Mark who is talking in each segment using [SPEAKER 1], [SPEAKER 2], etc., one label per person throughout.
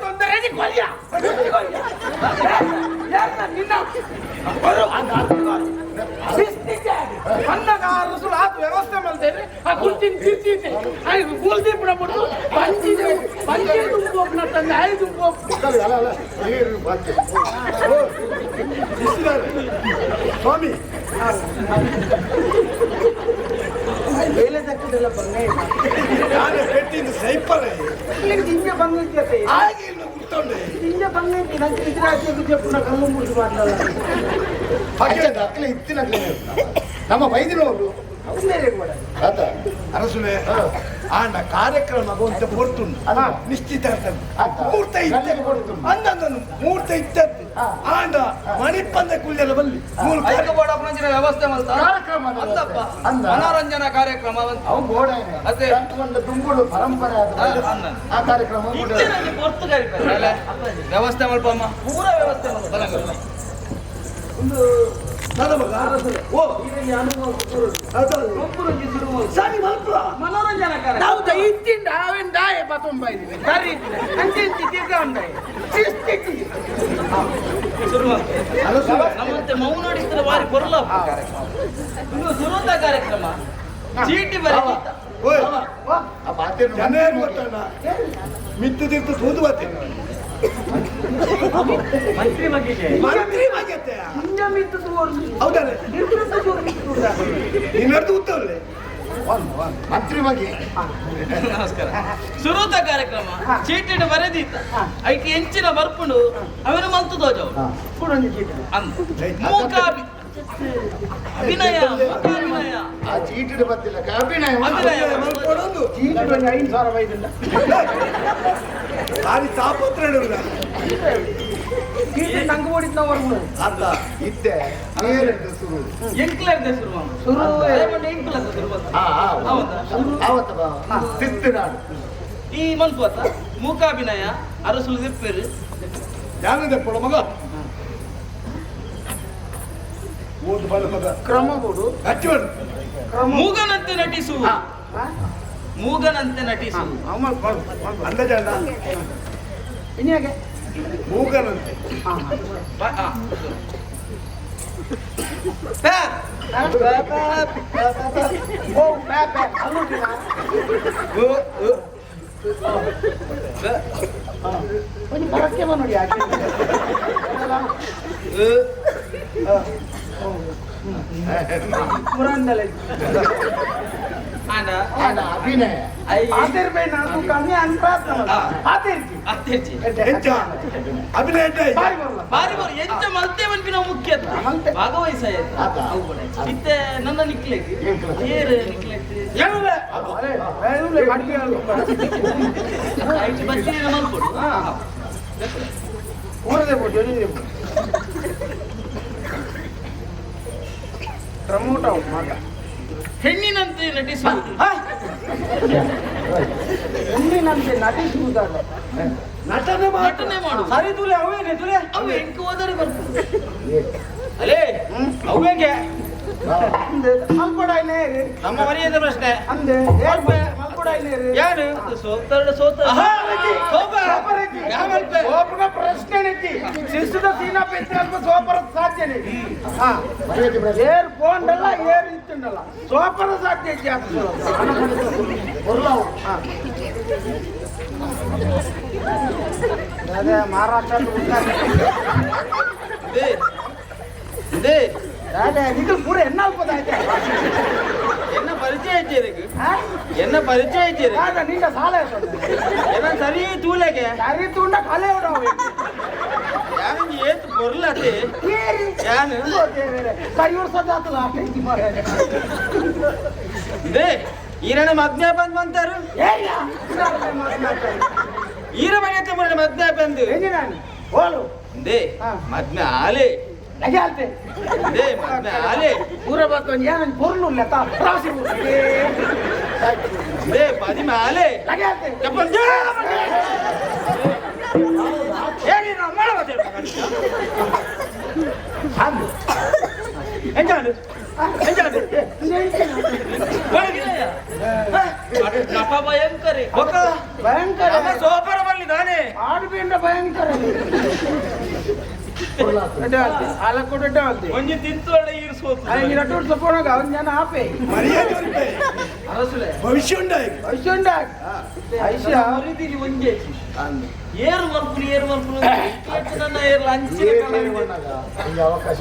[SPEAKER 1] ತೊಂದರೆಗೆ ಕೊಲಿಯ
[SPEAKER 2] ನಿನ್ನ ಅಣ್ಣಗ ರಸೂಲ್ ಆತು ವ್ಯವಸ್ಥೆ ಮಾಡ್ತೇನೆ ಆ ಕುರ್ತಿನ ತಿರ್ತಿದ್ದೆ ಐದು ಗುಲ್ದಿ ಬಿಡಬಿಟ್ಟು ಬಂಜಿದೆ ಬಂಜಿ ತುಂಬೋಕ್ ನಾ ತಂದೆ ಐದು ತುಂಬೋಕ್
[SPEAKER 1] ಸ್ವಾಮಿ
[SPEAKER 2] ಎಲ್ಲಾ ದಕ್ಕೆ ಡೆವಲಪರ್
[SPEAKER 1] ನೇ. ನಾನು ಕೆಟ್ಟಿ
[SPEAKER 2] ಸ್ೈಪರ್. ಇಲ್ಲಿ ಹಿಂದೆ
[SPEAKER 1] ಬಂದಿದ್ದಕ್ಕೆ ಆಗಿದೆ ಗುಟ್ಟೊಂಡೆ.
[SPEAKER 2] ಇಲ್ಲಿ ಹಿಂದೆ ಬಂದಿದ್ದಕ್ಕೆ ನಾನು ಹೇಳ್ಬೇಕು ನಾನು ಕಲ್ಲು ಮುರಿದು ಮಾತಾಡಲ್ಲ.
[SPEAKER 3] ಹಾಗೆ ನಮ್ಮ ವೈದ್ಯರು
[SPEAKER 2] ಅವರು ಅವರೇ
[SPEAKER 3] ಏನು
[SPEAKER 1] ಮಾಡ್ತಾರೆ. ಆಂಡ ಕಾರ್ಯಕ್ರಮ ಅಂತ ಪೊರ್ತುಂಡು
[SPEAKER 3] ಅಲ್ಲ.
[SPEAKER 1] ನಿಶ್ಚಿತಾರ್ಥ
[SPEAKER 3] ಮೂರ್ತ
[SPEAKER 1] ಇತ್ತು ಮುಹೂರ್ತ ಇತ್ತದ್ದು
[SPEAKER 3] ಹಾ.
[SPEAKER 1] ಆಂಡ ಮಣಿಪಂದ ಕುಳ್ಳೆಲ್ಲ ಬಲ್ಲಿ ಮೂಲ
[SPEAKER 4] ಐಕಬೋಡಪ್ಪನಂಚಿನ ವ್ಯವಸ್ಥೆ ಮಲ್ತ
[SPEAKER 3] ಕಾರ್ಯಕ್ರಮ
[SPEAKER 4] ಅಂತಪ್ಪ
[SPEAKER 3] ಅಂದ.
[SPEAKER 4] ಮನೋರಂಜನಾ ಕಾರ್ಯಕ್ರಮ
[SPEAKER 3] ಅವು ಗೋಡ
[SPEAKER 4] ಅದೇ.
[SPEAKER 3] ಒಂದು ತುಂಬುಡು ಪರಂಪರೆ ಆ ಕಾರ್ಯಕ್ರಮ
[SPEAKER 4] ಪೊರ್ತು ವ್ಯವಸ್ಥೆ ಮಲ್ಪಮ್ಮ ಪೂರ ವ್ಯವಸ್ಥೆ
[SPEAKER 2] ಒಂದು
[SPEAKER 1] ನನ್ನ ಮಗ ಓ ಸರಿ ಮಲ್ಪುರ
[SPEAKER 2] ನಾವು ದೈತ್ಯಿಂದ ಅವೇನ್ ದಾಯ ಇದ್ದೀವಿ. ಸರಿ. ಅಂಚೆ ತಿರ್ಗ
[SPEAKER 4] ನಮ್ಮಂತೆ ಮೌನಾಡಿಸಿದ್ರೆ ಬಾರಿ ಸುರುವಂತ ಕಾರ್ಯಕ್ರಮ. ಚೀಟಿ ಬರೀ
[SPEAKER 1] ಓ
[SPEAKER 3] ಆ
[SPEAKER 1] ಗೊತ್ತಣ್ಣ ಮಿತ್ತು ತಿರ್ತು ತೂದು ಬತ್ತೆ
[SPEAKER 4] ಮಂತ್ರಿ ಮಗಿಗೆ
[SPEAKER 1] ಮಂತ್ರಿ ಮಾಗತ್ತೆ
[SPEAKER 2] ಹಿಂಗ ಮಿತ್ತು ತೋರ್ಸಿ
[SPEAKER 1] ಹೌದಲ್ಲ
[SPEAKER 2] ನಿರ್ಮಿತ ತೋರ್ಸಿ
[SPEAKER 1] ನಿನ್ನರ್ದು ಉತ್ತವಲ್ಲೇ
[SPEAKER 3] ಒಂದು ಒಂದು. ಮಂತ್ರಿ ಬಗ್ಗೆ
[SPEAKER 4] ನಮಸ್ಕಾರ. ಸುರೂತ ಕಾರ್ಯಕ್ರಮ. ಚೀಟಿ ಬರೆದಿತ್ತ
[SPEAKER 2] ಹಾ.
[SPEAKER 4] ಐಟಿ ಹೆಂಚಿನ ಬರ್ಪುಂಡು. ಅವನು ಮಂತು ದೋಜವು
[SPEAKER 3] ಹಾ.
[SPEAKER 2] ಕೂಡೊಂದು
[SPEAKER 4] ಅಂದ ಅಭಿನಯ.
[SPEAKER 3] ಆ ಚೀಟಿಡ್ ಬತ್ತಿಲ್ಲ. ಅಭಿನಯ
[SPEAKER 4] ಅಭಿನಯ.
[SPEAKER 2] ಚೀಟಿ ಬಂದು ಐದು ಸಾವಿರ ಬೈದಿಲ್ಲ
[SPEAKER 1] ಸಾರಿ
[SPEAKER 2] ಚೀಟಿ ನಂಗೆ ಓಡಿದ್ ನಾವು
[SPEAKER 3] ಇದ್ದೆ.
[SPEAKER 4] ಬಂತು.
[SPEAKER 3] ಹಾ ಹಾ.
[SPEAKER 4] ಹೌದಾ?
[SPEAKER 3] ಆವತ್ತ ಬಾ. ಸಿತ್ತು ನಾಡು
[SPEAKER 4] ಈ ಮಲ್ಪತ ಮೂಕಾಭಿನಯ ಅರಸುಲು ದಿಪ್ಪೇರು.
[SPEAKER 1] ಯಾನದೆ ಪೊಳ ಮಗ?
[SPEAKER 2] ಕ್ರಮ ಕೊಡು.
[SPEAKER 4] ಮೂಗನಂತೆ ನಟಿಸು. ಮೂಗನಂತೆ ನಟಿಸು.
[SPEAKER 1] ಅಂದಾಜ
[SPEAKER 2] ಇನ್ಯಾಗೆ
[SPEAKER 1] ಮೂಗನಂತೆ.
[SPEAKER 2] ನೋಡಿ ಯಾಕೆ ಪುರಾಣದಲ್ಲಿ
[SPEAKER 4] ಆಂಡ
[SPEAKER 3] ಆನ ಅಭಿನಯ
[SPEAKER 4] ಐ
[SPEAKER 2] ಆತಿರ್ಬೇ ನಾನು ಕಮ್ಮಿ ಅನ್ಪ್ರಾತ್ ಆತಿರ್ತಿ
[SPEAKER 4] ಅತ್ತೆಜ್ಜಿ
[SPEAKER 1] ಎಂಚ ಅಭಿನಯ ಎಂಚ
[SPEAKER 2] ಬಾರಿ
[SPEAKER 4] ಬಾರಿ ಬಾರಿ ಎಂತ ಮಲ್ತೆ ಮನ್ಪಿನ ಮುಖ್ಯ
[SPEAKER 2] ಮಲ್ತೆ.
[SPEAKER 4] ಭಾಗವಹಿಸ. ಇತ್ತೆ ನನ್ನ ನಿಕ್ಲೆಗ್. ಏರ್ ನಿಕ್ಲೆಗ್
[SPEAKER 2] ಹೇಳುವೆ ಹೇಳುವೆ ಮಡ್ಕೆ
[SPEAKER 4] ಐಟಿ ಬಸ್ಸಿನ
[SPEAKER 2] ಪ್ರಮೋಟ ಮಗ
[SPEAKER 4] ಹೆಣ್ಣಿನಂತೆ ನಟಿಸುವುದು
[SPEAKER 2] ಹೆಣ್ಣಿನಂತೆ ನಟಿಸುವುದಾಗ
[SPEAKER 1] ನಟನೆ ಮಾಡು.
[SPEAKER 4] ನಟನೆ ಮಾಡು
[SPEAKER 2] ಸರಿ ತುಲೆ ಅವೇನೆ ತುಲೆ
[SPEAKER 4] ಅವು ಎಂಟು ಹೋದರೆ ಬರ್ತದೆ. ಅಲೇ ಅವೇಗೆ
[SPEAKER 2] ಅಂದೆ ಮಲ್ಕೊಡಾಯ್ನೆ
[SPEAKER 4] ನಮ್ಮ ಮರ್ಯಾದೆ ಪ್ರಶ್ನೆ
[SPEAKER 2] ಅಂದೆ ಏರ್ ಮಲ್ಕೊಡಾಯ್ನೆ
[SPEAKER 4] ಯಾರು ಸೋತರಡ ಸೋತ
[SPEAKER 2] ಆಹಾ, ರಜಿ.
[SPEAKER 4] ಸೋಪ
[SPEAKER 2] ಸೋಪರ್ ಐತಿ.
[SPEAKER 4] ಯಾವ ಮಲ್ಪೆ?
[SPEAKER 2] ಸೋಪನ ಪ್ರಶ್ನೆ ಐತಿ ಶಿಸ್ತುದ ಸೀನಾ ಪೆತ್ತಿ ಅಲ್ಪ ಸೋಪರ ಸಾಧ್ಯನೇ ಹಾ
[SPEAKER 3] ಮರ್ಯಾದೆ ಪ್ರಶ್ನೆ.
[SPEAKER 2] ಏರ್ ಬೋಂಡಲ್ಲ ಏರ್ ಇತ್ತುಂಡಲ್ಲ ಸೋಪರ ಸಾಧ್ಯ ಐತಿ ಅದು
[SPEAKER 3] ಬರ್ಲಾವು
[SPEAKER 2] ಅದೇ ಮಹಾರಾಷ್ಟ್ರ
[SPEAKER 4] ದೇ ದೇ
[SPEAKER 2] ಅದೇ ಇದು ಪೂರ ಎನ್ನಲ್ಪದಾಯ್ತೆ
[SPEAKER 4] என்ன ಪರಿಚಯ ಐತಿ ಇದಕ್ಕೆ என்ன ಪರಿಚಯ ಐತಿ ಇದಕ್ಕೆ
[SPEAKER 2] ಆಗ ನಿಂಗ ಸಾಲ ಇರ್ತದೆ
[SPEAKER 4] என்ன ಸರಿ ತೂಲೆಗೆ
[SPEAKER 2] ಸರಿ ತುಂಡ ಕಲೆ ಉಡವ
[SPEAKER 4] ಯಾರು ಏತ್ ಬರ್ಲತ್ತೆ ಯಾನು
[SPEAKER 2] ಕೈ ವರ್ಷದ ಆತಲ್ಲ ಅಷ್ಟೈತಿ ಮಾರ್ರೆ.
[SPEAKER 4] ದೇ ಈರಣ ಮಗ್ನ ಬಂದ್ ಬಂತಾರು
[SPEAKER 2] ಏಯ್ಯ, ಇದಾದ್ರೆ ಮಾತ್ನಾಡ್ತಾರೆ.
[SPEAKER 4] ಈರ ಮಗತ್ತೆ ಮರಣ ಮಗ್ನ ಬಂದು
[SPEAKER 2] ಹೆಂಗೆ ನಾನು ಹೋಲು
[SPEAKER 4] ದೇ
[SPEAKER 2] ಹಾ.
[SPEAKER 4] ಮಗ್ನ ಆಲೆ ನಗಾಲ್ತೆ ಅಲೆ
[SPEAKER 2] ಪೂರ ಬರ್ತವನ್ ಯಾವನ್ ಪೂರ್ಣ ಇಲ್ಲ ತಾ
[SPEAKER 4] ಪ್ರಾಸಿ ಬೇ ಪದಿ
[SPEAKER 2] ಮಾಲೆ ನಗಾಲ್ತೆ
[SPEAKER 4] ಚಪ್ಪಲ್ ಜೇ ಏನಿ ನಾ ಮಾಡವತೆ
[SPEAKER 2] ಹಂದು
[SPEAKER 4] ಎಂಜಾಡು ಎಂಜಾಡು ನಪ ಭಯಂಕರ
[SPEAKER 2] ಒಕ್ಕ ಭಯಂಕರ
[SPEAKER 4] ಸೋಪರ ಬಲ್ಲಿ ನಾನೇ
[SPEAKER 2] ಆಡ್ಬಿಂಡ ಭಯಂಕರ
[SPEAKER 4] ಒಂಜಿ
[SPEAKER 1] ಅಲ್ಲ ಜನ
[SPEAKER 2] ಆಪೆ.
[SPEAKER 1] ಭವಿಷ್ಯ
[SPEAKER 4] ಭವಿಷ್ಯ
[SPEAKER 3] ಒಂಜಿ ಅವಕಾಶ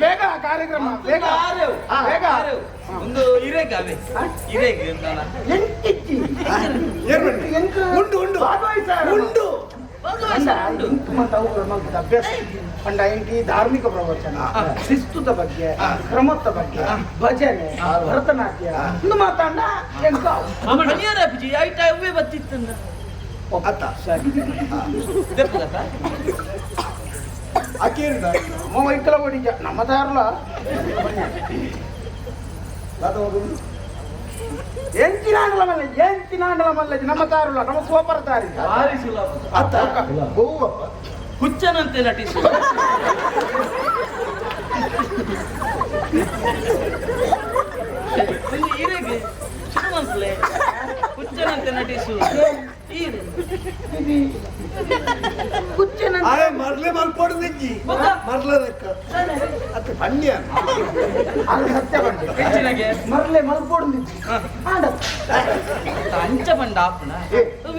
[SPEAKER 2] ಬೇಗ ಕಾರ್ಯಕ್ರಮ ಬೇಗ.
[SPEAKER 4] ಒಂದು
[SPEAKER 2] ಅಭ್ಯಾಸ. ಇಂಟಿ ಧಾರ್ಮಿಕ ಪ್ರವಚನ ಶಿಸ್ತುದ ಬಗ್ಗೆ ಕ್ರಮದ ಬಗ್ಗೆ ಭಜನೆ ಭರತನಾಟ್ಯ ಇನ್ನು ಮಾತಾಡ ಎಂತ
[SPEAKER 4] ಮನಿಯರ ಅಪ್ಪಿಜಿ ಐಟ ಅವೇ ಬತ್ತಿತ್ತಂದ
[SPEAKER 1] ಅತ್ತ.
[SPEAKER 2] ಸರಿ.
[SPEAKER 4] ಅಕೀರ್ದ
[SPEAKER 1] ಅಕ್ಕಿ ಮೈಕಲ
[SPEAKER 2] ಅಮ್ಮ ವೈಕಲ ಹೊಡಿಜ ನಮ್ಮ ದಾರ್ಲ. ಮಲ್ಲ ಎಂಚಿನಾಂಡಲ ಮಲ್ಲ ನಮ್ಮ ದಾರುಲ ನಮ್ಮ ಸೋಪರ ದಾರಿ.
[SPEAKER 4] ಭಾರಿ ಸುಲಭ
[SPEAKER 1] ಅತ್ತ.
[SPEAKER 4] ಹುಚ್ಚನಂತೆ ನಟಿಸು. ಇರೇಗೆ ಹುಚ್ಚನಂತೆ ನಟಿಸು.
[SPEAKER 1] ಆರೆ ಮರ್ಲೆ ಮಲ್ಪೋಡು ನಿಜ್ಜಿ ಮರ್ಲೆ ಲೆಕ್ಕ ಅತ್ತ ಪಣ್ಯ.
[SPEAKER 2] ಅದು ಸತ್ಯ ಮರ್ಲೆ ಮಲ್ಪೋಡು ಆಂಡ.
[SPEAKER 4] ಅಂಚ ಬಂಡ ಆಪಣ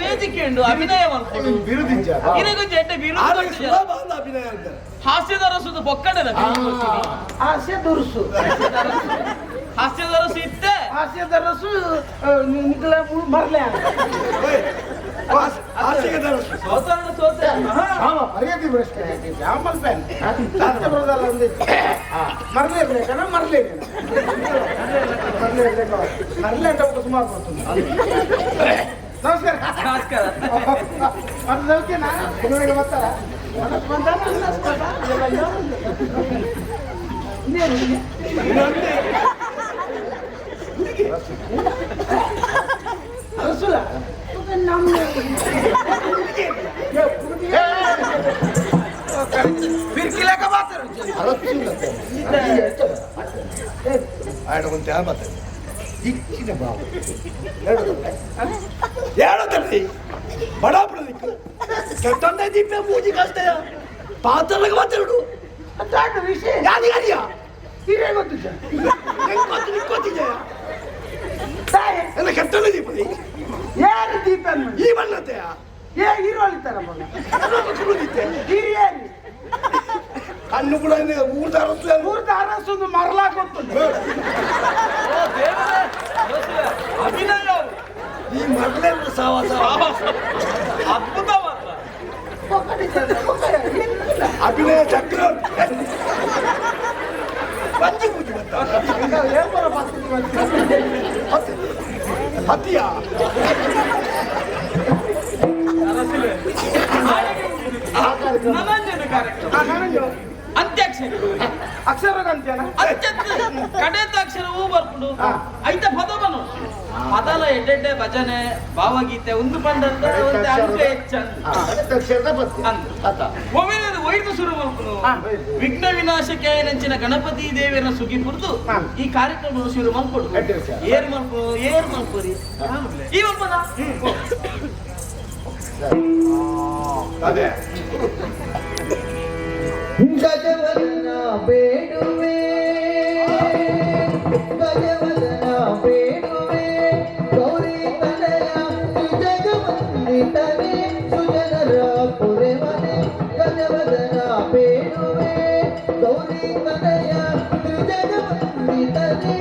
[SPEAKER 4] ವೇದಿಕೆ ಉಂಡು ಅಭಿನಯ ಮಾಡ್ಕೊಂಡು
[SPEAKER 3] ವಿರುದ್ಧ ಬಿರುದಿಜ್ಜ.
[SPEAKER 4] ಇರಗೊಂದು ಎಡ್ಡೆ
[SPEAKER 1] ಆದ್ರೆ
[SPEAKER 4] ಬೀರು
[SPEAKER 1] ಸುಲಭ ಅಲ್ಲ ಅಭಿನಯ
[SPEAKER 4] ಹಾಸ್ಯದ ರಸದ ಬೊಕ್ಕಡೆ
[SPEAKER 2] ಆಸೆ ದುರ್ಸು
[SPEAKER 4] ಹಾಸ್ಯದ ರಸು ಇತ್ತೆ.
[SPEAKER 2] ಹಾಸ್ಯದ ರಸು ನಿಕ್ಲ ಮರ್ಲೆ ಆಡ
[SPEAKER 1] ಓಯ್, ಆಸೆ- ಆಸೆಗೆ ದರಸು.
[SPEAKER 4] ಸೋತರಣ ಸೋತೆ
[SPEAKER 3] ಆಮ, ಮರ್ಯಾದೆ ಭ್ರಷ್ಟೆ.
[SPEAKER 2] ಜಾಮಲ್ ಪ್ಯಾನ್ ಸತ್ಯ ಬರೋದಲ್ಲ ಒಂದು ಮರ್ಲೆ ಅಂತ ಬಿರ್ಕಿಲಾಕ ಮಾತಾಡು.
[SPEAKER 1] ತ್ಯಾಗ ಬರ್ತದೆ
[SPEAKER 3] ದಿಕ್ಕಿನ ಭಾವ. ಹೇಳೋದಲ್ಲಿ
[SPEAKER 1] ಬಡ ಬಿಡೋದಿಕ್ಕ ದಿಕ್ಕು ಕೆಟ್ಟೊಂದೇ ದೀಪ ಪೂಜೆ ಕಲ್ತೆಯ ಪಾತ್ರలకు ಮಾತಾಡು
[SPEAKER 2] ಅದಾದ ವಿಷಯ
[SPEAKER 1] ಕೆಟ್ಟೊಂದೇ ದೀಪ
[SPEAKER 2] ಯಾರು ದೀಪ?
[SPEAKER 1] ಈ ಬಣ್ಣತೆಯ
[SPEAKER 2] ಏ ಹೀರೋಳಿತಾರ ಮಗ.
[SPEAKER 1] ಕುಡಿದಿದ್ದೆ
[SPEAKER 2] ಹಿರಿಯರಿ
[SPEAKER 1] ಕಣ್ಣು ಕೂಡ ಊಟ
[SPEAKER 2] ಮೂರ್ತ ಅರಸೊಂದು ಮರಲಾ ಕೊಟ್ಟುಂಟು
[SPEAKER 4] ಅಭಿನಯ
[SPEAKER 1] ಈ ಮೊದಲೇ ಸಾವಾಸ.
[SPEAKER 4] ಅದ್ಭುತ ಮಾತ್ರ.
[SPEAKER 1] ಅಭಿನಯ ಚಕ್ರವರ್ತಿ ಪಂಚಿ ಪೂಜೆ ಬಂತ.
[SPEAKER 4] ನಮಂಜನ ಕಾರ್ಯಕ್ರಮ. ಅಂತ್ಯಾಕ್ಷರಿ
[SPEAKER 2] ಅಕ್ಷರ ಕಂತೇನ
[SPEAKER 4] ಅಂತ್ಯತ್ ಕಡೆದ ಅಕ್ಷರ ಹೂ ಬರ್ಕೊಂಡು. ಐತ ಪದ ಪದಲ ಎಡ್ಡೆಡ್ಡೆ ಭಜನೆ ಭಾವಗೀತೆ ಒಂದು ಪಂಡದ ಒಂದು ಅಂಕ
[SPEAKER 3] ಹೆಚ್ಚು ದಕ್ಷಿಣದ ಪದ್ಯ.
[SPEAKER 4] ಅಂದು.
[SPEAKER 3] ಆತ.
[SPEAKER 4] ಒಮ್ಮೆಲೆ ಒಯ್ದು ಶುರು ಮಾಡ್ಕೊಂಡು ವಿಘ್ನ ವಿನಾಶಕ್ಕೆ ನೆಂಚಿನ ಗಣಪತಿ ದೇವಿಯನ್ನ ಸುಗಿ ಕುರಿತು ಈ ಕಾರ್ಯಕ್ರಮ ಶುರು ಮಾಡ್ಕೊಡು. ಏರ್ ಮಾಡ್ಕೊ ಏರ್ ಮಾಡ್ಕೋರಿ ಈ ಒಪ್ಪದ
[SPEAKER 1] ಅದೇ.
[SPEAKER 5] ಬೇಡುವೆ. ಬೇಡುವೆ. ಗೌರಿ ಜಗವಂದಿತನೆ ಗೌರಿ ತನಯ ಜಗವಂದಿತನೆ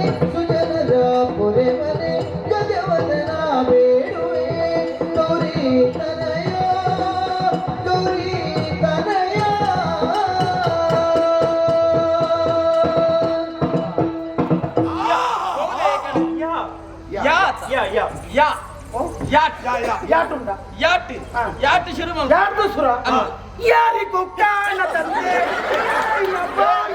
[SPEAKER 4] ಯಾಟ್?
[SPEAKER 1] ಯಾ ಯಾ.
[SPEAKER 2] ಯಾಟುಂಡ
[SPEAKER 4] ಯಾಟ್?
[SPEAKER 2] ಹಾ.
[SPEAKER 4] ಯಾಟ್ ಶುರು
[SPEAKER 2] ಯಾರ್ದು ಸುರ
[SPEAKER 4] ಹಾ.
[SPEAKER 2] ಯಾರಿಗೂ ಕಾಣದಂತೆ ನಿನ್ನ ಬಾಯ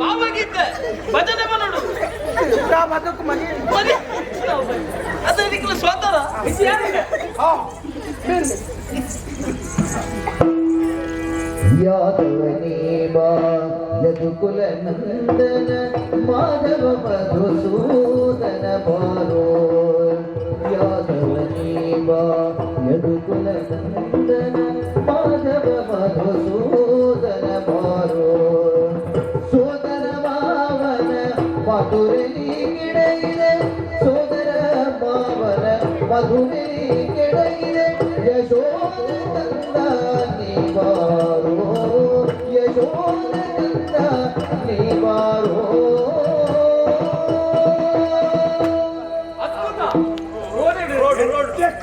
[SPEAKER 4] ಭಾವಗೀತೆ ಭಜನೆ ಮಾಡೋಡು
[SPEAKER 2] ತಂದೆ ಬದುಕು ಮನೆ.
[SPEAKER 4] ಮನೆ? ಅದಕ್ಕೆ ಸ್ವತರ
[SPEAKER 2] ಹಾ. ಹೇಳಿ
[SPEAKER 5] ಯಾದವನೇ ಬಾ. जदुकुल नंदन माधव मधुसूदन बोलो यादवनीवा यदुकुल नंदन माधव मधुसूदन बोलो सोदर मावन मधुर गिड़े सोदर मावन
[SPEAKER 4] मधुरे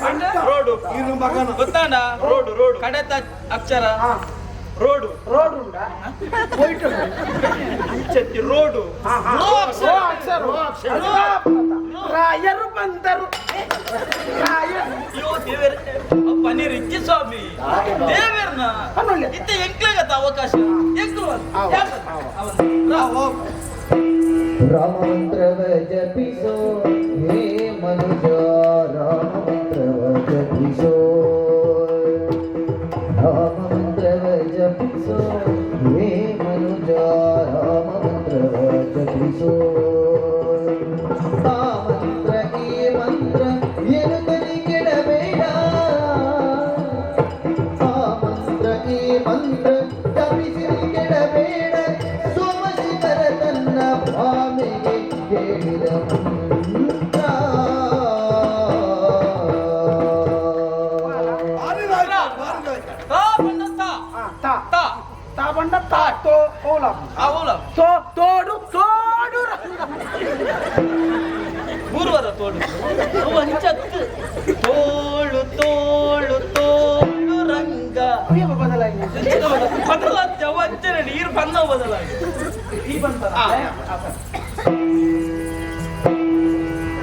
[SPEAKER 4] ರೋಡ್ ರೋಡು.
[SPEAKER 1] ಇರು ಮಗನ.
[SPEAKER 4] ಗೊತ್ತಾಂಡ ರೋಡು ರೋಡು. ಕಡೆತ ಅಕ್ಷರ?
[SPEAKER 2] ಹಾ.
[SPEAKER 4] ರೋಡು. Road road.
[SPEAKER 2] ಹಾ, ಹಾ.
[SPEAKER 4] ರೋ ಅಕ್ಷರ.
[SPEAKER 2] ರೋ ಅಕ್ಷರ.
[SPEAKER 4] ರೋ ಅಕ್ಷರ.
[SPEAKER 2] ರೋ. ರಾಯರು ಬಂದರು.
[SPEAKER 4] ಅಪ್ಪ ಇಚ್ಚಿ ಸ್ವಾಮಿ. ದೇವರ್ನ. ಇತ್ತ ಎಂಕ್ಲಾಗತ್ತ ಅವಕಾಶ? ಎಂಕ್ಲು
[SPEAKER 2] ಹೌದು, ಹೌದು.
[SPEAKER 5] ರಾಮಮಂತ್ರವ ಜಪಿಸೋ.
[SPEAKER 4] ವಂಚನೆ ನೀರು ಬಂದ ಬದಲಾಗಿ
[SPEAKER 2] ಈ ಬಂತಲ್ಲ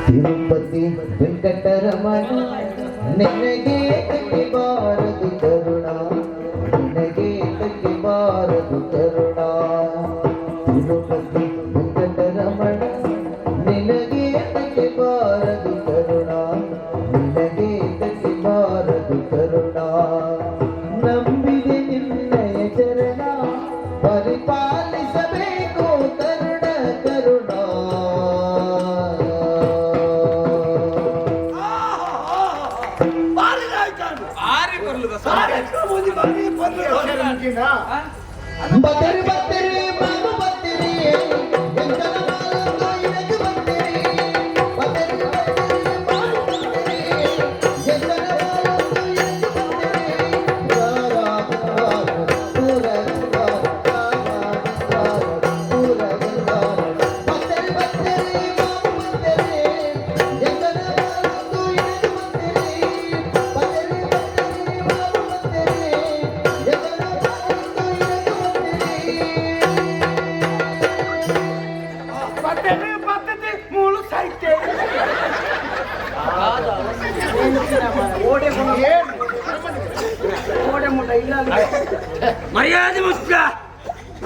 [SPEAKER 5] ತಿರುಪತಿ ವೆಂಕಟರಮಣ ನಿನಗೆ
[SPEAKER 1] ಭಾರಿ ಎಷ್ಟೋ ಮಂದಿ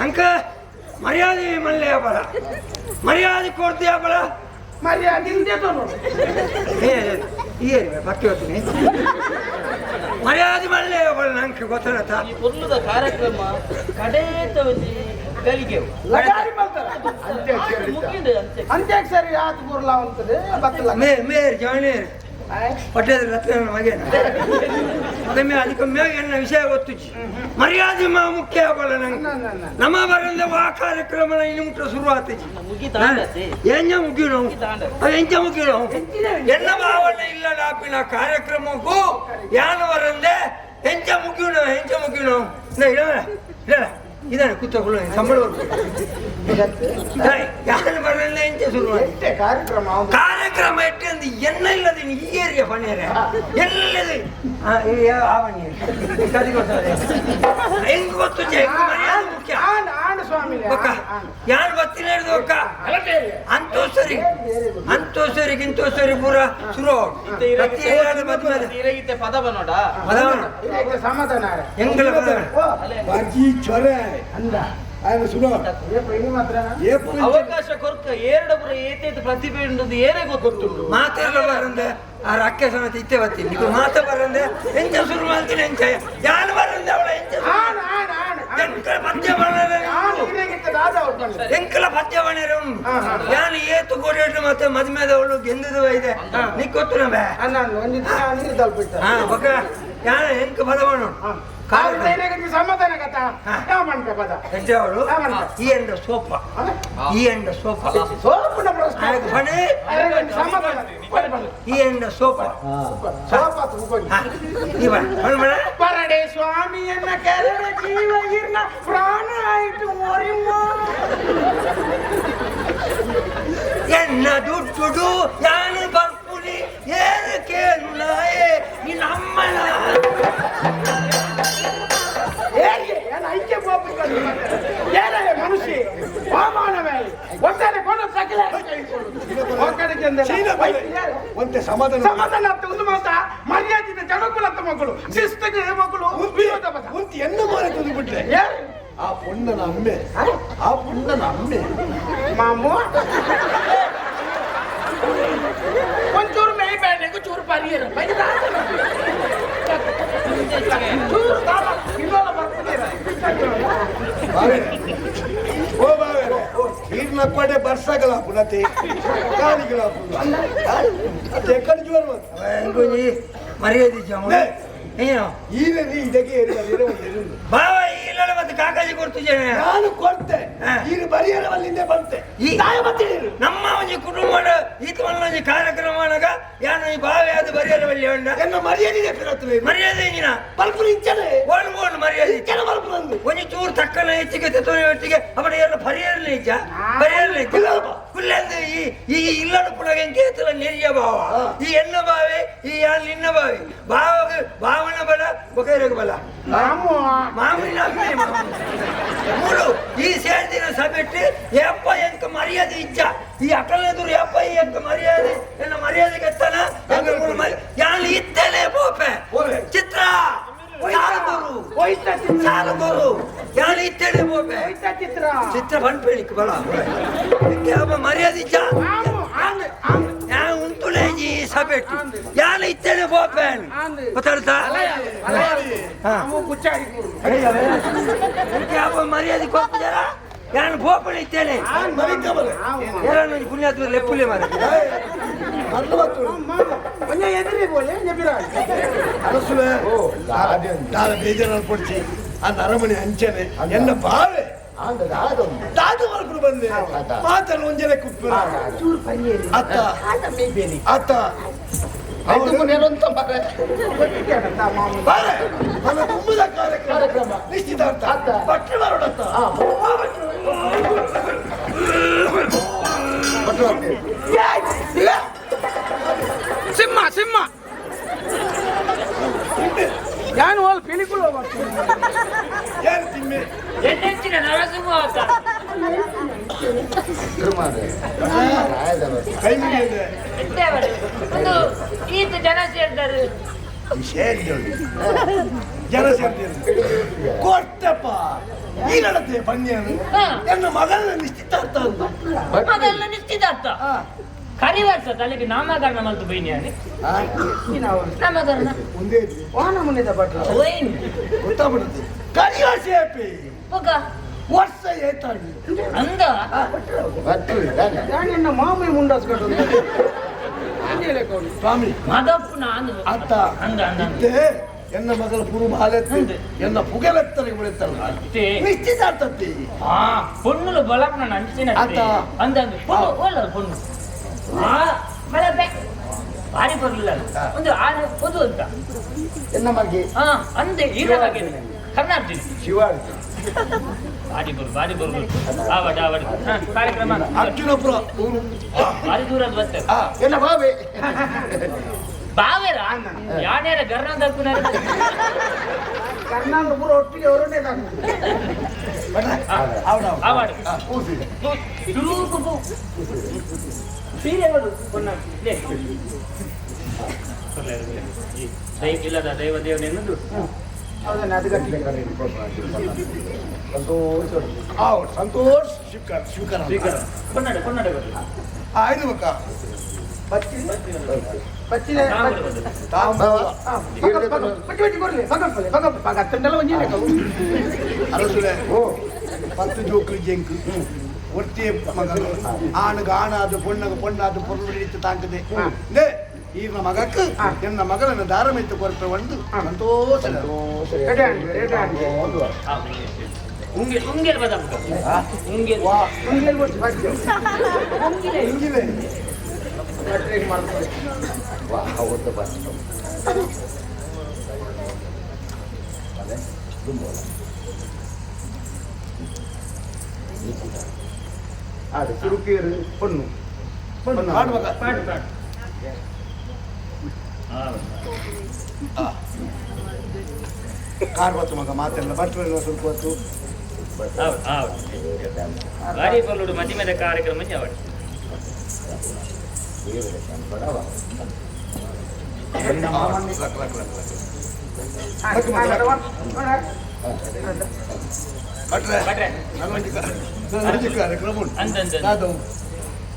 [SPEAKER 6] ಅಂಕ ಮರ್ಯಾದೆ ಮಲ್ಲೆ ಹಬ್ಬಳ ಮರ್ಯಾದೆ ಕೊಡ್ತೀಯ ಹಬ್ಬಳ
[SPEAKER 2] ಮರ್ಯಾದೆ ಹಿಂದೆ
[SPEAKER 6] ಏನು ಬಕ್ಕೆ ಹೋಗ್ತೀನಿ. ಮರ್ಯಾದೆ ಮಲ್ಲೆ ಹಬ್ಬಳ ನಂಗೆ ಗೊತ್ತಾಗತ್ತ
[SPEAKER 4] ಕಾರ್ಯಕ್ರಮ ಕಡೆ
[SPEAKER 2] ಅಂತ್ಯಕ್ಷರಿ ಆತು ಗುರ್ಲಾ ಅಂತದೆ
[SPEAKER 6] ಮೇ ಮೇರ್ ಜಾಣೇರ್. ಹೊಟ್ಟೆ ಮಗೇನ. ಅದೊಮ್ಮೆ ಅದಕ್ಕೊಮ್ಮೆ ಎನ್ನ ವಿಷಯ ಗೊತ್ತಿಚ್ಚಿ ಮರ್ಯಾದೆ ಮಾ ಮುಖ್ಯ ಆಗಲ್ಲ ನಂಗೆ. ನಮ್ಮ ಬರಲ್ಲ ಆ ಕಾರ್ಯಕ್ರಮ ಇನ್ನು ಮುಟ್ಟ ಶುರು ಆತಿಚ್ಚಿ ಎಂಜ ಮುಗಿ ನಾವು ಎಂಜ ಮುಗಿ ನಾವು ಎನ್ನ ಭಾವನೆ ಇಲ್ಲ ಲಾಪಿನ ಕಾರ್ಯಕ್ರಮಕ್ಕೂ ಯಾನು ಬರಂದೆ ಹೆಂಚ ಮುಗಿ ನಾವು ಎಂಜ ನಾವು ಇದಾನೆ ಕೂತ್ಕೊಳ್ಳ ಸಂಬಳ ಯಾನ್ ಬರಂದೆ ಎಂಜ ಶುರು
[SPEAKER 2] ಎಂತೆ ಕಾರ್ಯಕ್ರಮ
[SPEAKER 6] ಎಟ್ಟಂದು ಎನ್ನ ಇಲ್ಲದೆ ಈ ಏರಿಯಾ ಪಣ್ಯರೆ ಎಲ್ಲದೆ ಆವಣಿ ಹೆಂಗ್ ಗೊತ್ತು ಹೆಂಗ್ ಮರ್ಯಾದೆ ಮುಖ್ಯ?
[SPEAKER 2] ಆಂಡ್ ಆಂಡ್ ಸ್ವಾಮಿ.
[SPEAKER 6] ಒಕ್ಕ ಯಾರು ಬತ್ತಿನ ಹಿಡಿದು ಒಕ್ಕ ಅಂತೂ ಸರಿ ಅಂತೂ ಸರಿ ಗಿಂತೂ ಸರಿ ಪೂರ ಶುರು ಹಿಡಿದು ಬದ್ಮೇಲೆ?
[SPEAKER 4] ಇರಗಿತ್ತೆ ಪದ ಬನ್ನೋಡ
[SPEAKER 6] ಬದವಣ
[SPEAKER 2] ಇದಕ್ಕೆ ಸಮಾಧಾನ?
[SPEAKER 6] ಹೆಂಗಲ ಬದವಣ
[SPEAKER 2] ಓ.
[SPEAKER 1] ಚೊರೆ
[SPEAKER 2] ಅಂದ
[SPEAKER 1] ఆయన సులో
[SPEAKER 2] ಏ ಪ್ರೇಮಿ ಮಾತ್ರ
[SPEAKER 1] ఏ పులి
[SPEAKER 4] ಅವಕಾಶ ಕೊರ್ಕ ಏರಡ ಪುರ ಏತೇತ ಪ್ರತಿಭೆ ಉಂಟು ಏನೇ ಗೊತ್ತುಂಟು
[SPEAKER 6] ಮಾತೆಲ್ಲ ಬರಂದೆ ಆ ರಕ್ಕೆ ಸಮೇತ ಇತ್ತೆ ಬತ್ತೀನಿ ಇದು ಮಾತ ಬರಂದೆ ಎಂಚ ಶುರು ಮಾಡ್ತೀನಿ ಎಂಚ ಯಾರು ಬರಂದೆ ಅವಳ ಎಂಚ
[SPEAKER 2] ಆಂಡ್ ಆಂಡ್ ಆಂಡ್
[SPEAKER 6] ಎಂತ ಮಧ್ಯ ಬರಲ್ಲ
[SPEAKER 2] ಆಂಡ್ ಇದಕ್ಕಿಂತ ಬರಲಿ.
[SPEAKER 6] ಎಂಕಲ ಪದ್ಯವಣರು
[SPEAKER 2] ಹಾ, ಹಾ.
[SPEAKER 6] ಯಾನು ಏತು ಕೋಡಿಟ್ಟು ಮತ್ತೆ ಮದುಮೆದವಳು ಗೆಂದದ ಇದೆ
[SPEAKER 2] ಹಾ.
[SPEAKER 6] ನೀ ಗೊತ್ತು ಬೇ
[SPEAKER 2] ಅನ್ನ ಒಂದು ದಿನ ನೀರು ತಲುಪಿಟ್ಟ
[SPEAKER 6] ಹಾ ಬಕ ಯಾನ ಎಂಕ ಪದವಣು ಈ ಎಂಡ ಸೋಪ ಈ ಎಂಡ ಸೋಪ. ಈ ಎಂಡ ಸೋಪ.
[SPEAKER 2] ಪರಡೆ ಸ್ವಾಮಿಯನ್ನ ಕೆರಳ ಜೀವ ಇರ್ನ ಪ್ರಾಣ ಆಯ್ತು ಓರಿಮ್ಮ.
[SPEAKER 6] ಎನ್ನ ದುಡ್ಡು ಯಾನು ಬರ್ಪುನಿ ಏನು ಕೇಳು ನಾಯೇ ನಿನ್ನ ಅಮ್ಮನ
[SPEAKER 2] ಏನಿಗೆ ಏನ ಐಕ್ಯ ಗೋಪಿಗಳು ಏನೇ ಮನುಷ್ಯ ವಾಮಾನವೇ ಒಟ್ಟಾರೆ ಕೊಂಡು ಸಕಲ ಒಕ್ಕಡೆ
[SPEAKER 1] ಚೀನ ಬಲೆ. ಒಂತೆ ಸಮಾಧಾನ
[SPEAKER 2] ಸಮಾಧಾನ ಅಂತ ಒಂದು ಮಾತ ಮರ್ಯಾದಿತ ಜಡಕುಲತ್ತ ಮಕ್ಕಳು ಶಿಸ್ತಿಗೆ ಮಕ್ಕಳು ವಿರೋಧ ಪದ
[SPEAKER 1] ಒಂತೆ ಎನ್ನ ಮಾರ ಬಿಟ್ರೆ
[SPEAKER 2] ಯಾರು
[SPEAKER 1] ಆ ಪೊಣ್ಣನ ಅಮ್ಮೆ ಆ ಪೊಣ್ಣನ ಅಮ್ಮೆ
[SPEAKER 2] ಮಾಮು ಒಂಚೂರು ಮೈ ಬೇಡ ಚೂರು ಪರಿಯರ ಚೂರು ತಾಳ ಇನ್ನೊಂದು ಬರ್ತಿದ್ದೀರ
[SPEAKER 1] ಓ ಬಾವೇರೆ ಈರ್ನ ಕೊಡೆ ಬರ್ಸಗಲ ಪುನತೆ ಕಾಲಿಗಳ ಅತ್ತೆ ಎಕ್ಕಡಿ ಜೋರ್
[SPEAKER 6] ಎಂಗುಜಿ ಮರ್ಯಾದೆ ಏನು
[SPEAKER 1] ಈಗ ನೀ ಇದಕ್ಕೆ
[SPEAKER 6] ಬಾವ ಇಲ್ಲ ಮತ್ತೆ ಕಾಕಾಜಿ ಕೊಡ್ತಿದ್ದೇನೆ.
[SPEAKER 1] ನಾನು ಕೊಡ್ತೆ. ಈಗ ಬರಿಯಲ್ಲ ಅಲ್ಲಿಂದ ಬಂತೆ.
[SPEAKER 6] ಈ
[SPEAKER 1] ಗಾಯ ಬತ್ತೀರಿ
[SPEAKER 6] ನಮ್ಮ ಒಂಜಿ ಕುಟುಂಬದ ಈತ ಒಂಜಿ ಕಾರ್ಯಕ್ರಮ ಒಳಗ ಯಾನು ಈ ಬಾವಿ ಅದು ಬರೆಯಲು ಬಲ್ಲಿ ಉಂಡ
[SPEAKER 1] ಎನ್ನ ಮರ್ಯಾದೆ ಪಿರತ್ವೆ.
[SPEAKER 6] ಮರ್ಯಾದೆ ಇಂಜಿನ
[SPEAKER 1] ಬಲ್ಪುರಿ ಇಂಚನೆ
[SPEAKER 6] ಓಣ್ ಓಣ್ ಮರ್ಯಾದೆ.
[SPEAKER 1] ಇಂಚನ ಬಲ್ಪು ನಂದು.
[SPEAKER 6] ಒಂಜಿ ಚೂರು ತಕ್ಕನ ಹೆಚ್ಚಿಗೆ ತೆತ್ತೋನಿ ಒಟ್ಟಿಗೆ ಅವನ ಎಲ್ಲ ಪರಿಹರಲಿ ಇಜ್ಜ ಪರಿಹರಲಿ ಕುಲ್ಲಂದು ಈ ಈ ಇಲ್ಲಡ ಪುಳಗ ಎಂಕೇತಲ ನೆರಿಯ ಭಾವ ಈ ಎನ್ನ ಬಾವೆ ಈ ಯಾನ್ ನಿನ್ನ ಬಾವೆ ಭಾವಗ ಭಾವನ ಬಲ ಬೊಕೈರಗ ಬಲ
[SPEAKER 2] ಮಾಮು
[SPEAKER 6] ಮಾಮೂಲಿ ಅಮ್ಮೆ ಮಾಮೂಲಿ. ಮೂರು ಈ ಸೇರಿದಿನ ಸಭೆಟ್ಟು ಯಪ್ಪ ಎಂಕ ಮರ್ಯಾದೆ ಇಜ್ಜ ಈ ಅಕಲ್ ಎದುರು ಯಪ್ಪ ಈ ಎಂಕ ಮರ್ಯಾದೆ ಎನ್ನ ಮರ್ಯಾದೆ ಕೆತ್ತನ ಯಾನ್ ಇತ್ತೇನೆ ಬೋಪೆ
[SPEAKER 1] ಓರೆ.
[SPEAKER 6] ಚಿತ್ರ ಸಾಲು ಗುರು
[SPEAKER 2] ಹೋಯ್ತಾ ಚಿತ್ರ
[SPEAKER 6] ಸಾಲು ಗುರು ಯಾನ್ ಇತ್ತೇನೆ ಬೋಪೆ
[SPEAKER 2] ಹೋಯ್ತಾ ಚಿತ್ರ
[SPEAKER 6] ಚಿತ್ರ ಬಂದ್ಬೇಳಿಕ್ ಬಲ ಯಾವ ಮರ್ಯಾದೆ ಇಜ್ಜ
[SPEAKER 2] ಮಾಮು ಆಂದ್ ಆಂದ್
[SPEAKER 6] ಯಾ ಉಂಟುಲೇಜಿ ಸಭೆಟ್ಟು ಯಾನ್ ಇತ್ತೇನೆ ಬೋಪೆ
[SPEAKER 2] ಆಂದ್
[SPEAKER 6] ಗೊತ್ತಾಡ್ತಾ ಹಾ
[SPEAKER 2] ಮಾಮು ಕುಚ್ಚಾಡಿ
[SPEAKER 6] ಯಾವ ಮರ್ಯಾದೆ ಕೊಡ್ತಿದ್ದಾರ ಯಾನು ಬೋಪಣಿ ಇತ್ತೇನೆ
[SPEAKER 1] ಮರಿಕಬಲೆ
[SPEAKER 6] ಯಾರನ್ನು ಪುಣ್ಯಾತ್ಮ ಲೆಪ್ಪುಲೆ ಮಾರ
[SPEAKER 1] ಮೊದಲು ಬತ್ತು
[SPEAKER 2] ಒಂದೇ ಎದುರಿ ಬೋಲೆ ನೆಬಿರ
[SPEAKER 1] ಅರಸುವೆ ನಾನು ಬೇಜಾರಲ್ಲಿ ಕೊಡ್ಸಿ ಆ ನರಮಣಿ ಅಂಚನೆ ಎನ್ನ ಬಾವೆ ದಾದು ಮಲ್ಪರು ಬಂದೆ ಮಾತಲ್ಲಿ ಒಂಜನೆ ಕುಟ್ಬಿರ
[SPEAKER 2] ಚೂರು ಪರಿಯರಿ
[SPEAKER 1] ಅತ್ತ ಅತ್ತ
[SPEAKER 3] ನಿರಂತ ಮರೆ
[SPEAKER 2] ಗೊತ್ತಿದ್ದಾನಂತ ಮಾಮು
[SPEAKER 1] ಬಾರೆ ನನ್ನ ತುಂಬದ ಕಾರ್ಯಕ್ರಮ ನಿಶ್ಚಿತಾರ್ಥ
[SPEAKER 3] ಅತ್ತ.
[SPEAKER 1] ಭಟ್ರು ಬರೋಡತ್ತ
[SPEAKER 2] ಸಿಂಹ ಸಿಂಹ ನಾನು ಅಲ್ಲಿ ಪಿಲಿಕುಳ
[SPEAKER 1] ಏನು ತಿಮ್ಮೆ
[SPEAKER 7] ಎಣ್ಣೆಚ್ಚಿನ ನರಸಿಂಹ ಅವತಾರ
[SPEAKER 1] ಕೈ ಮುಗಿಯದೆ
[SPEAKER 7] ಇದ್ದೇವರು ಒಂದು ಈತ ಜನ ಸೇರ್ತಾರೆ
[SPEAKER 1] ಸೇರಿದಳು ಜನ ಸೇರ್ತಿದ್ರು ಕೊಟ್ಟಪ್ಪ ಈ ನಡತೆ ಬನ್ನಿಯನು
[SPEAKER 7] ಹಾ.
[SPEAKER 1] ನನ್ನ ಮಗನ ನಿಶ್ಚಿತಾರ್ಥ ಅಂತ
[SPEAKER 7] ಅದೆಲ್ಲ ನಿಶ್ಚಿತಾರ್ಥ. ಕರಿವರ್ಷ ತಲೆಗೆ ನಾಮಕರಣ ಮಲ್ತು ಬೈನಿಯಾನೆ ನಾಮಕರಣ.
[SPEAKER 1] ಒಂದೇ.
[SPEAKER 2] ವಾಹನ ಮುನಿದ ಭಟ್ರು
[SPEAKER 7] ವೈನ್.
[SPEAKER 1] ಗೊತ್ತಾಗ್ಬಿಡುತ್ತೆ. ಕರಿ ಸೇಪಿ
[SPEAKER 7] ಪುಗ
[SPEAKER 1] ವರ್ಷ ಏತಾಗಿ.
[SPEAKER 7] ಅಂದ.
[SPEAKER 2] ನಾನು ಎನ್ನ ಮಾಮಿ ಮುಂಡಾಸ್ಕೊಂಡು
[SPEAKER 1] ಸ್ವಾಮಿ.
[SPEAKER 7] ಮದಪ್ಪು ನಾನು
[SPEAKER 1] ಅತ್ತ
[SPEAKER 7] ಅಂದ ಅಂದ
[SPEAKER 1] ಎನ್ನ ಮಗಳು ಗುರು ಬಾಲೆತ್ತಿ ಎನ್ನ ಪುಗೆಲೆತ್ತರಿಗೆ ಬೆಳೆತ್ತಲ್ಲ
[SPEAKER 7] ಅಷ್ಟೇ.
[SPEAKER 1] ನಿಶ್ಚಿತಾರ್ಥತ್ತೆ
[SPEAKER 7] ಆ ಪೊಣ್ಣುಲು ಬಲಕ್ನ ನಂಚಿನ
[SPEAKER 1] ಆತ.
[SPEAKER 7] ಅಂದಂಗೆ ಪೊಣ್ಣು ಓಲ್ಲ ಪೊಣ್ಣು ಆ ಮಲಬೆ ಬಾರಿ ಬರಲಿಲ್ಲ. ಒಂದು ಆನೆ ಒಂದು ಅಂತ.
[SPEAKER 3] ಎನ್ನ ಮಗಿ
[SPEAKER 7] ಹಾ ಅಂದೆ ಇರೋ ಹಾಗೆ. ಕರ್ನಾಟಕ
[SPEAKER 3] ಶಿವಾಡಿ
[SPEAKER 7] ಬಾರಿ ಬರು ಬಾಡಿ ಬರು. ಆ ಬಡ ಕಾರ್ಯಕ್ರಮ.
[SPEAKER 1] ಅರ್ಜುನಪುರ ಊರು.
[SPEAKER 7] ಭಾರಿ ದೂರ ಬರ್ತೇವೆ
[SPEAKER 3] ಎಲ್ಲ ಬಾವೆ.
[SPEAKER 7] ಬಾವೇರ? ಯಾನ್ಯಾರ ಗರ್ನ ದಕ್ಕುನಾರ
[SPEAKER 2] ಕರ್ನಾಟಕ ಪೂರ ಒಟ್ಟಿಗೆ
[SPEAKER 7] ಲೇ. ದೈ ಇಲ್ಲದ ದೈವ
[SPEAKER 2] ಗಟ್ಟಿ.
[SPEAKER 3] ಸಂತೋಷ
[SPEAKER 1] ಸಂತೋಷ್ ಸ್ವೀಕಾರ ಶಿವಕರ
[SPEAKER 7] ಕನ್ನಡ ಕನ್ನಡ
[SPEAKER 1] ಆಯ್ತು ಬಕ್ಕ
[SPEAKER 2] ಬರ್ತೀನಿ. ಬಚ್ಚಿನ
[SPEAKER 7] ತಾಂಬೂಲ ಬರಲಿ
[SPEAKER 1] ತಾಂಬೂಲ
[SPEAKER 2] ಪಟ್ಟಿ ಪಟ್ಟಿ ಕೊಡ್ಲಿ ಭಗಪ್ಪಲೆ ಭಗಪ್ಪ ಭಗತ್ತಂಡೆಲ್ಲ ಒಂಜಿನ
[SPEAKER 1] ಅರಸುಲೆ ಓ ಪತ್ತು ಜೋಕ್ರಿ ಜಂಕು ಒಟ್ಟಿ ಮಗನು ಆಣಗ ಆಣಾದು ಪೊಣ್ಣಗ ಪೊಣ್ಣಾದು ಪೊರ್ಲು ಹಿಡಿತು ತಾಂಕದೆ ನೇ ಈಗಿನ ಮಗಕ್ಕೆ ಎನ್ನ ಮಗಳನ್ನ ದಾರಮೆತ್ತು ಕೊರಪೆ ಒಂದು ಸಂತೋಷ
[SPEAKER 2] ರೆಡಿ ಆಗಿ ರೆಡಿ ಆಗಿ
[SPEAKER 7] ಉಂಗೆ ಉಂಗೆಲ್ ಬದ ಉಂಗೆಲ್
[SPEAKER 2] ಮುಂದೆ ಗೊತ್ತು ಬಾಕಿ
[SPEAKER 1] ಹಿಂಗಿಲೆ
[SPEAKER 3] ವಾ ಹೌದು ಬಸ್
[SPEAKER 2] ಅದು ಸುರುಕೇರು ಪೊಣ್ಣು ಪೊಣ್ಣು
[SPEAKER 1] ಮಾಡು ಮಗ
[SPEAKER 7] ಪಾಡು ಪಾಡು
[SPEAKER 1] ಕಾರ್ ಬತ್ತು ಮಗ ಮಾತೆಲ್ಲ ಭಟ್ರು ಸ್ವಲ್ಪ ಹೊತ್ತು
[SPEAKER 7] ಹೌದು ಹೌದು ಬಾರಿ ಪಲ್ಲುಡು ಮಧ್ಯಮದ ಕಾರ್ಯಕ್ರಮ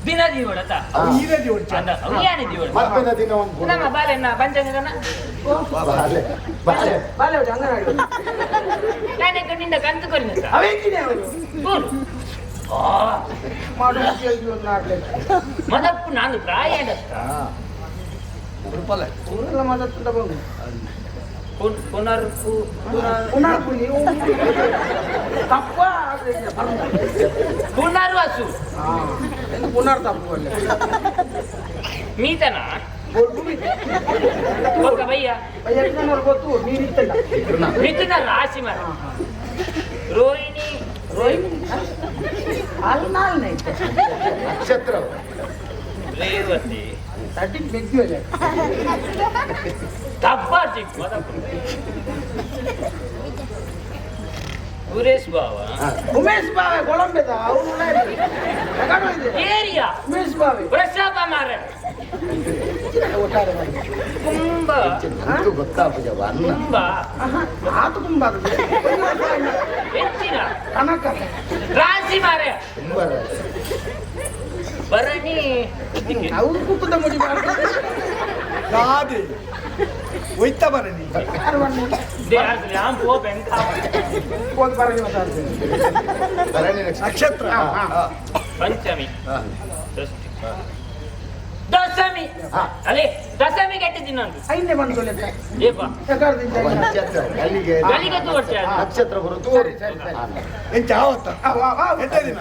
[SPEAKER 7] ದಿನ ದೀವಡತ
[SPEAKER 1] ಅವು ಈರೇ ದಿವಸ
[SPEAKER 7] ಅಂದ ಅವ್ಯಾನೆ ದೀವಡ
[SPEAKER 3] ಮತ್ತೊಂದು ದಿನ ಒಂದು
[SPEAKER 7] ನಮ್ಮ ಬಾಲೆನ್ನ ಪಂಚಂಗನ
[SPEAKER 3] ಬಾಲೆ ಬಾಲೆ
[SPEAKER 2] ಬಾಲೆ ಹೋಗಿ ಅಂಗನವಾಡಿ
[SPEAKER 7] ನಾನೇ ಕಣ್ಣಿಂದ ಕಂತು ಕೊರಿನ
[SPEAKER 2] ಅವೇಕಿದೆ ಅವರು
[SPEAKER 7] ಕೂರು
[SPEAKER 2] ಮಾಡು ಕೇಳಿದ್ರು ಒಂದು ಆಡ್ಲಿಕ್ಕೆ
[SPEAKER 7] ಮದಪ್ಪು ನಾನು ಪ್ರಾಯ
[SPEAKER 1] రూపాయలే
[SPEAKER 2] ఊర్లో మాట్లాడుతుంటా బాబు
[SPEAKER 7] పునర్పు
[SPEAKER 2] పునర్పు తక్కువ పునర్వసు ఎందుకు పునర్ తక్కువ
[SPEAKER 7] మీతనా
[SPEAKER 2] మిథున రాశి మరి రోహిణి రోహిణి
[SPEAKER 7] నక్షత్రం
[SPEAKER 2] లేదు ಬಿಟ್ಟು.
[SPEAKER 7] ಒಕ್ಕ ಬಯ್ಯ
[SPEAKER 2] ಯಜ್ಞನವ್ರು ಗೊತ್ತು ನೀರಿತ್ತಲ್ಲ
[SPEAKER 7] ಮಿಥುನ ರಾಶಿ ಮರ ರೋಹಿಣಿ
[SPEAKER 2] ರೋಹಿಣಿ ಅಲ್ಲಿ ನಾಲ್ನೇ ಇತ್ತು
[SPEAKER 3] ನಕ್ಷತ್ರ
[SPEAKER 7] ರೇವತಿ
[SPEAKER 2] ತಡ್ಡಿ ಬೆಗ್ಗಿವಲ್ಲ
[SPEAKER 7] ತಪ್ಪಾಟಿ ಮದಪ್ಪು ಸುರೇಶ್ ಬಾವ
[SPEAKER 2] ಉಮೇಶ್ ಬಾವೆ ಕೊಳಂಬೆದ ಅವನು ಇದೆ
[SPEAKER 7] ಏರಿಯಾ
[SPEAKER 2] ಉಮೇಶ್ ಬಾವೆ
[SPEAKER 7] ಪ್ರಸಾದ ಮಾರ
[SPEAKER 2] ಒಟ್ಟಾರೆ ಮಾಡಿ
[SPEAKER 7] ಕುಂಭ
[SPEAKER 3] ಅಂತೂ ಗೊತ್ತಾಗ್ತದೆ ಅನ್ನ
[SPEAKER 7] ಕುಂಭ
[SPEAKER 2] ಆತು ತುಂಬ
[SPEAKER 7] ಹೆಚ್ಚಿನ
[SPEAKER 2] ಕನಕ
[SPEAKER 7] ರಾಶಿ ಮಾರ
[SPEAKER 3] ತುಂಬ
[SPEAKER 7] ಭರಣಿ
[SPEAKER 2] ಅವ್ರು ಕುಕ್ಕುದ ಮುಡಿ
[SPEAKER 1] ಗಾದಿ. ಒಯ್ತಾ ಬರ ನೀ
[SPEAKER 7] ರಾಮ್ ಪೋ ಬೆಂಕ
[SPEAKER 2] ಒಂದು ಬರಲಿ ಮಾತಾಡ್ತೇನೆ.
[SPEAKER 3] ಭರಣಿ ನಕ್ಷತ್ರ.
[SPEAKER 7] ಪಂಚಮಿ. ದಶಮಿ
[SPEAKER 3] ಹಾ.
[SPEAKER 7] ಅಲೆ ದಶಮಿ ಕೆಟ್ಟಿದ್ದೀನಿ ನಾನು
[SPEAKER 2] ಐದನೇ ಬಂದು
[SPEAKER 3] ಅಲ್ಲಿಗೆ
[SPEAKER 7] ತೋರ್ಸ
[SPEAKER 3] ನಕ್ಷತ್ರ
[SPEAKER 2] ಸರಿ
[SPEAKER 1] ಎಂತ ಆವತ್ತ ದಿನ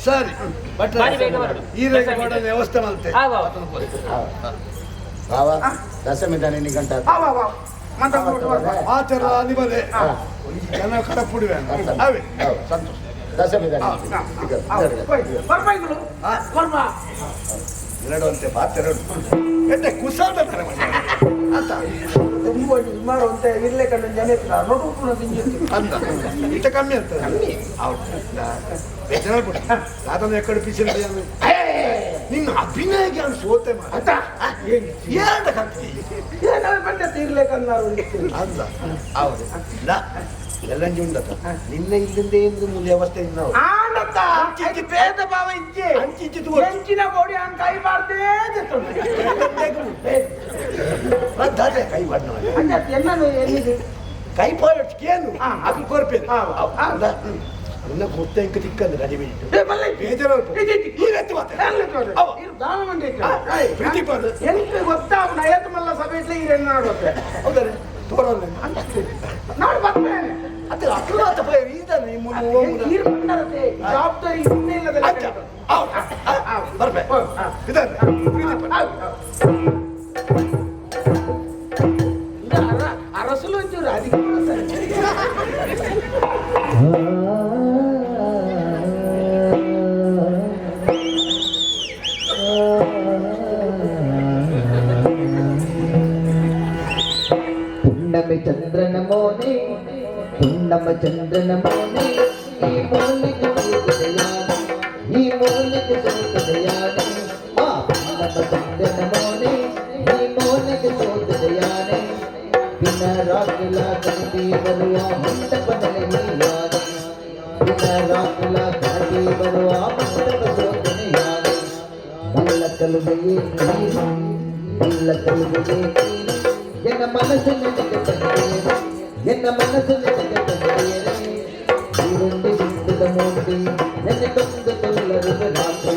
[SPEAKER 1] ಸರಿ. ಬಟ್ ವ್ಯವಸ್ಥೆ
[SPEAKER 3] ಬಾವ ದಶಮಿ ದಾನ ನಿಗಂಟ.
[SPEAKER 1] ಆಚಾರ ಕಡ ಪುಡಿವೆ ಅವೇ. ಸಂತೋಷ.
[SPEAKER 3] ದಶಮಿ ದನಿ
[SPEAKER 2] ಹಾ,
[SPEAKER 3] ಈಗ
[SPEAKER 2] ಹೌದು.
[SPEAKER 3] ಇದರಲ್ಲಿ.
[SPEAKER 2] ಹೋಯ್ತು. ಬರ್ಬಾ ಇವ್ರು.
[SPEAKER 1] ಹಾ.
[SPEAKER 2] ಬರ್ಬಾ.
[SPEAKER 1] ಎರಡು ಅಂತೆ ಬಾತೆರಡು ಎಂತ ಕುಸಾದ ತರ ಅಂತ
[SPEAKER 2] ಅಂತ ಇರ್ಲೆ ಕಂಡು ಜನ ಇರ್ತಾರೆ. ನೋಡು ಉಪ್ಪುನ ತಿಂದಿರ್ತೀವಿ.
[SPEAKER 1] ಅಂತ ಇಷ್ಟ ಕಮ್ಮಿ ಅಂತ ಹೌದು ಬೇಜಾರು ಬಿಡು ಅದನ್ನು ಎಕ್ಕಡೆ ಪಿಸಿಲ್ ನಿನ್ನ ಅಭಿನಯಕ್ಕೆ ಅವ್ನು ಸೋತೆ ಮಾಡ
[SPEAKER 2] ಅಂತ?
[SPEAKER 1] ಏನ್ ಕತ್ತಿ
[SPEAKER 2] ಏನಾದ್ರು ಬಂದದ್ದು ಇರ್ಲೆ
[SPEAKER 1] ಅಂತ ಹೌದು ಇಲ್ಲ ಎಲ್ಲಂಜಿ ಉಂಡತ ನಿನ್ನ ಇಲ್ಲಿಂದ ಏನು ಮುಂದೆ ಇಲ್ಲ ನಾವು
[SPEAKER 2] ಆನಂದ. ಇದು ಭೇದ ಭಾವ ಇಜ್ಜೆ.
[SPEAKER 1] ಅಂಚಿಚ್ಚಿತು
[SPEAKER 2] ಹೆಂಚಿನ ಗೋಡಿ ಅವ್ನ್ ಕೈ ಮಾಡ್ದೇ.
[SPEAKER 1] ರದ್ದಾದೆ ಕೈ
[SPEAKER 2] ಎನ್ನನು ಎಲ್ಲಿದೆ?
[SPEAKER 1] ಕೈ ಪಾಯಟ್ ಏನು
[SPEAKER 2] ಹಾ.
[SPEAKER 1] ಅದು ಕೊರ್ಪೇನೆ
[SPEAKER 2] ಹಾ.
[SPEAKER 1] ಹೌದ ಇಲ್ಲ ಗೊತ್ತ ಇಂಕ ತಿಕ್ಕಂದು ರಜೆ
[SPEAKER 2] ಇಜ್ಜೆ.
[SPEAKER 1] ಬೇಜಾರು
[SPEAKER 2] ಇಜ್ಜೆ, ಇಜ್ಜೆ.
[SPEAKER 1] ಈ ರೀತಿ ಮಾತೆ
[SPEAKER 2] ಎಲ್ಲ ತೋರು.
[SPEAKER 1] ಅವ.
[SPEAKER 2] ದಾನ ಮಂಡಿ. ಎಂತ ಗೊತ್ತಾ ಅವ್ನ ಐವತ್ತು ಮಲ್ಲ ಸಭೆ
[SPEAKER 1] ತೋರಲ್ಲ
[SPEAKER 2] ನೋಡಿ ಬರ್ತೇನೆ.
[SPEAKER 1] ಅದು ಅಕ್ರಮ ಅಂತ ಭಯ ಈದನೆ ಈ ಮುನ್ನ ಹೋಗುದ.
[SPEAKER 2] ನೀರು ಬಂದರತೆ. ಜವಾಬ್ದಾರಿ ಇನ್ನೇ ಇಲ್ಲದೆ
[SPEAKER 1] ಅಚ್ಚ. ಹೌದು. ಆ, ಬರ್ಬೇಕು ಪ್ರೀತಿ
[SPEAKER 5] ಚಂದ್ರನ ಮೋನೆ ಈ ಮೋಲಿಗೆ ಸೋತದಯಾದ ಈ ಮೋಲಿಗೆ ಸೋತದಯಾದ ಆ ನಮ್ಮ ಚಂದ್ರನ ಮೋನೆ ಈ ಮೋಲಿಗೆ ಸೋತದಯಾದ ದಿನ ರಾತ್ರಿಲ ಕಂಡಿ ಬರುವ ಮಂಟಪದಲ್ಲಿ ನೀಯಾದ ದಿನ ರಾತ್ರಿಲ ಕಂಡಿ ಬರುವ ಮಂಟಪ ಸೋತನೆಯಾದ ಮಲ್ಲ ಕಲುಬೆಯೇ ನೀರು ಮಲ್ಲ ಕಲುಬೆಯೇ ನೀರು ಎನ್ನ ಮನಸ್ಸಿನ ಜಗತ್ತನೇ ತಂದೇನೆ ಎನ್ನ ಮನಸ್ಸು ನಿನಗೆ ತಂದೇನೆ ಮೂರ್ತಿ, ನನ್ನ ತಂದು ತುಲ್ಲರದ ರಾತ್ರಿ.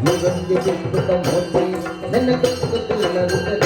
[SPEAKER 5] ಈ ಒಂದು ಚಿಕ್ಕದ ಮೋಟಿ ನನ್ನ ತಂದು ತುಲ್ಲರದ